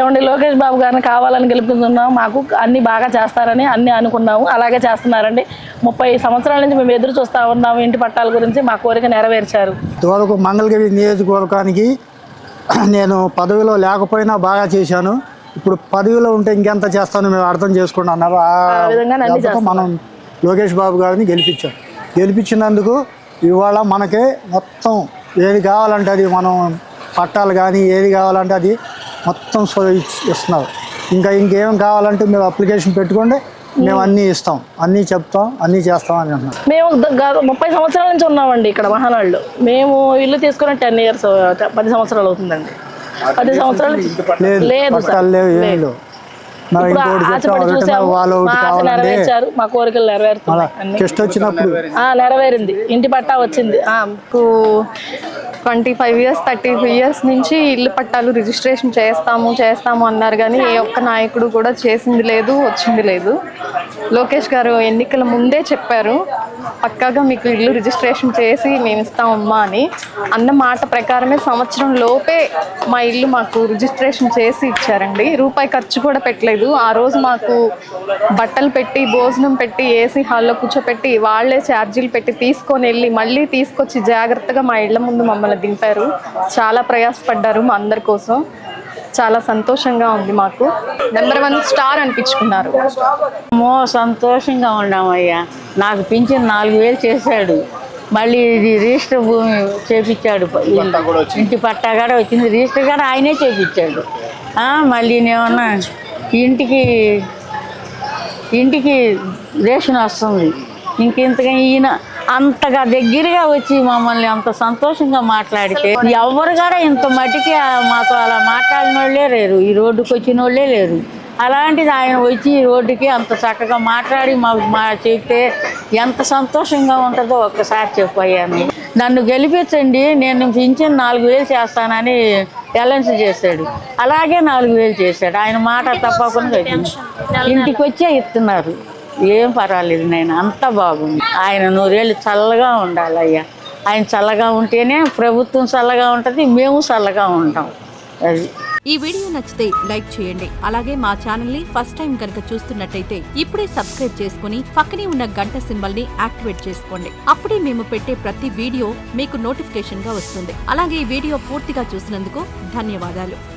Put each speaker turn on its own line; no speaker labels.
ఏమండి లోకేష్ బాబు గారిని కావాలని గెలుపుతున్నాం మాకు అన్ని బాగా చేస్తారని అన్ని అనుకున్నాము అలాగే చేస్తున్నారండి. ముప్పై సంవత్సరాల నుంచి మేము ఎదురు చూస్తా ఉన్నాము ఇంటి పట్టాల గురించి మా కోరిక నెరవేర్చారు.
ఇంతవరకు మంగళగిరి నియోజకవర్గానికి నేను పదవిలో లేకపోయినా బాగా చేశాను. ఇప్పుడు పదవిలో ఉంటే ఇంకెంత చేస్తాను మేము అర్థం చేసుకుంటా అన్నారు ఆ దెబ్బతో మనం లోకేష్ బాబు గారిని గెలిపించాం. గెలిపించినందుకు ఇవాళ మనకి మొత్తం ఏది కావాలంటే అది మనం పట్టాలు కానీ ఏది కావాలంటే అది మొత్తం ఇస్తున్నారు. ఇంకా ఇంకేం కావాలంటే మేము అప్లికేషన్ పెట్టుకోండి మేము అన్నీ ఇస్తాం. అన్నీ చెప్తాం అన్నీ చేస్తాం అని అంటున్నారు.
మేము ముప్పై సంవత్సరాల నుంచి ఉన్నామండి ఇక్కడ మహానాడులో మేము ఇల్లు తీసుకుని టెన్ ఇయర్స్ పది సంవత్సరాలు అవుతుందండి. పది సంవత్సరాలు
లేదు
ఆశపడి చూసాము మా ఆశ నెరవేర్చారు కోరికలు నెరవేరుతున్నాయి నెరవేరింది. ఇంటి పట్టా వచ్చింది.
Twenty five years thirty five years నుంచి ఇల్లు పట్టాలు రిజిస్ట్రేషన్ చేస్తాము చేస్తాము అన్నారు కానీ ఏ ఒక్క నాయకుడు కూడా చేసింది లేదు వచ్చింది లేదు. లోకేష్ గారు ఎన్నికల ముందే చెప్పారు పక్కాగా మీకు ఇల్లు రిజిస్ట్రేషన్ చేసి మేము ఇస్తామమ్మా అని. అన్న మాట ప్రకారమే సంవత్సరం లోపే మా ఇల్లు మాకు రిజిస్ట్రేషన్ చేసి ఇచ్చారండి. రూపాయి ఖర్చు కూడా పెట్టలేదు. ఆ రోజు మాకు బట్టలు పెట్టి భోజనం పెట్టి ఏసీ హాల్లో కూర్చోపెట్టి వాళ్ళే ఛార్జీలు పెట్టి తీసుకొని వెళ్ళి మళ్ళీ తీసుకొచ్చి జాగ్రత్తగా మా ఇళ్ళ ముందు మమ్మల్ని దింపారు. చాలా ప్రయాసపడ్డారు మా అందరి కోసం. చాలా సంతోషంగా ఉంది మాకు. నెంబర్ వన్ స్టార్ అనిపించుకున్నారు.
మో సంతోషంగా ఉన్నామయ్యా నాకు పింఛన్ నాలుగు వేలు చేశాడు. మళ్ళీ ఇది రిజిస్టర్ భూమి చేపించాడు. ఇంటి పట్టా కూడా వచ్చింది. రిజిస్టర్ కూడా ఆయనే చేపించాడు. ఆ, మళ్ళీ నేమన్నా ఇంటికి ఇంటికి రేషన్ వస్తుంది. ఇంకెంతగా ఈయన అంతగా దగ్గరగా వచ్చి మమ్మల్ని అంత సంతోషంగా మాట్లాడితే ఎవరు కూడా ఇంత మట్టికి ఆ మాతో అలా మాట్లాడిన వాళ్ళే లేరు. ఈ రోడ్డుకి వచ్చిన వాళ్ళే లేరు. అలాంటిది ఆయన వచ్చి ఈ రోడ్డుకి అంత చక్కగా మాట్లాడి మా మా చెప్తే ఎంత సంతోషంగా ఉంటుందో ఒక్కసారి చెప్పాను నన్ను గెలిపించండి నేను పింఛన్ నాలుగు వేలు చేస్తానని ఎలన్స్ చేశాడు. అలాగే నాలుగు వేలు చేశాడు. ఆయన మాట తప్పకుండా. ఇంటికి వచ్చే ఇస్తున్నారు. ఏం పర్వాలేదు నేను అంతా బాగుంది. ఆయన నూరేళ్ళు చల్లగా ఉండాలి అయ్యా ఆయన చల్లగా ఉంటేనే ప్రభుత్వం చల్లగా ఉంటుంది మేము చల్లగా ఉంటాం. అది.
ఈ వీడియో నచ్చితే లైక్ చేయండి. అలాగే మా ఛానల్ని ఫస్ట్ టైం కనుక చూస్తున్నట్టయితే ఇప్పుడే సబ్స్క్రైబ్ చేసుకుని పక్కనే ఉన్న గంట సింబల్ని యాక్టివేట్ చేసుకోండి. అప్పుడే మేము పెట్టే ప్రతి వీడియో మీకు నోటిఫికేషన్గా వస్తుంది. అలాగే ఈ వీడియో పూర్తిగా చూసినందుకు ధన్యవాదాలు.